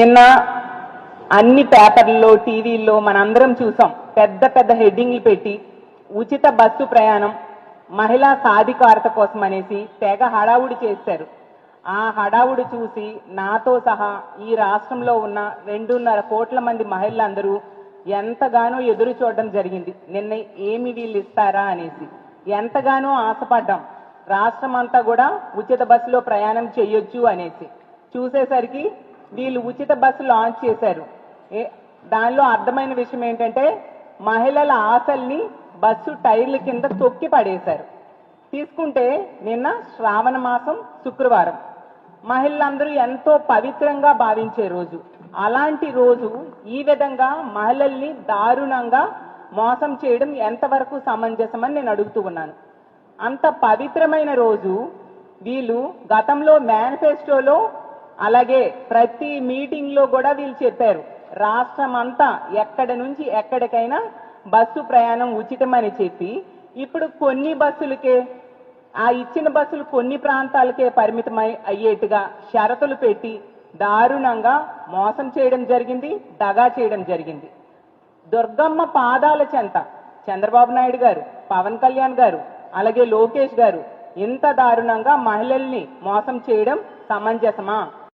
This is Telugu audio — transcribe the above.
నిన్న అన్ని పేపర్లలో టీవీల్లో మనందరం చూసాం. పెద్ద పెద్ద హెడ్డింగ్లు పెట్టి ఉచిత బస్సు ప్రయాణం మహిళా సాధికారత కోసం అనేసి తెగ హడావుడి చేశారు. ఆ హడావుడి చూసి నాతో సహా ఈ రాష్ట్రంలో ఉన్న రెండున్నర కోట్ల మంది మహిళలందరూ ఎంతగానో ఎదురు చూడడం జరిగింది. నిన్న ఏమి వీళ్ళు ఇస్తారా అనేసి. ఎంతగానో ఆశపడ్డాం. రాష్ట్రం అంతా కూడా ఉచిత బస్సులో ప్రయాణం చేయొచ్చు అనేసి. చూసేసరికి వీళ్ళు ఉచిత బస్సు లాంచ్ చేశారు. దానిలో అర్థమైన విషయం ఏంటంటే మహిళల ఆశల్ని బస్సు టైర్ల కింద తొక్కి పడేశారు. తీసుకుంటే నిన్న శ్రావణ మాసం శుక్రవారం. మహిళలందరూ ఎంతో పవిత్రంగా భావించే రోజు. అలాంటి రోజు ఈ విధంగా మహిళల్ని దారుణంగా మోసం చేయడం ఎంతవరకు సమంజసమని నేను అడుగుతూ ఉన్నాను. అంత పవిత్రమైన రోజు వీళ్ళు గతంలో మేనిఫెస్టోలో అలాగే ప్రతి మీటింగ్లో కూడా వీళ్ళు చెప్పారు. రాష్ట్రం అంతా ఎక్కడి నుంచి ఎక్కడికైనా బస్సు ప్రయాణం ఉచితమని చెప్పి ఇప్పుడు కొన్ని బస్సులకే ఆ ఇచ్చిన బస్సులు కొన్ని ప్రాంతాలకే పరిమితమై అయ్యేట్టుగా షరతులు పెట్టి దారుణంగా మోసం చేయడం జరిగింది దగా చేయడం జరిగింది. దుర్గమ్మ పాదాల చెంత చంద్రబాబు నాయుడు గారు పవన్ కళ్యాణ్ గారు అలాగే లోకేష్ గారు ఇంత దారుణంగా మహిళల్ని మోసం చేయడం సమంజసమా?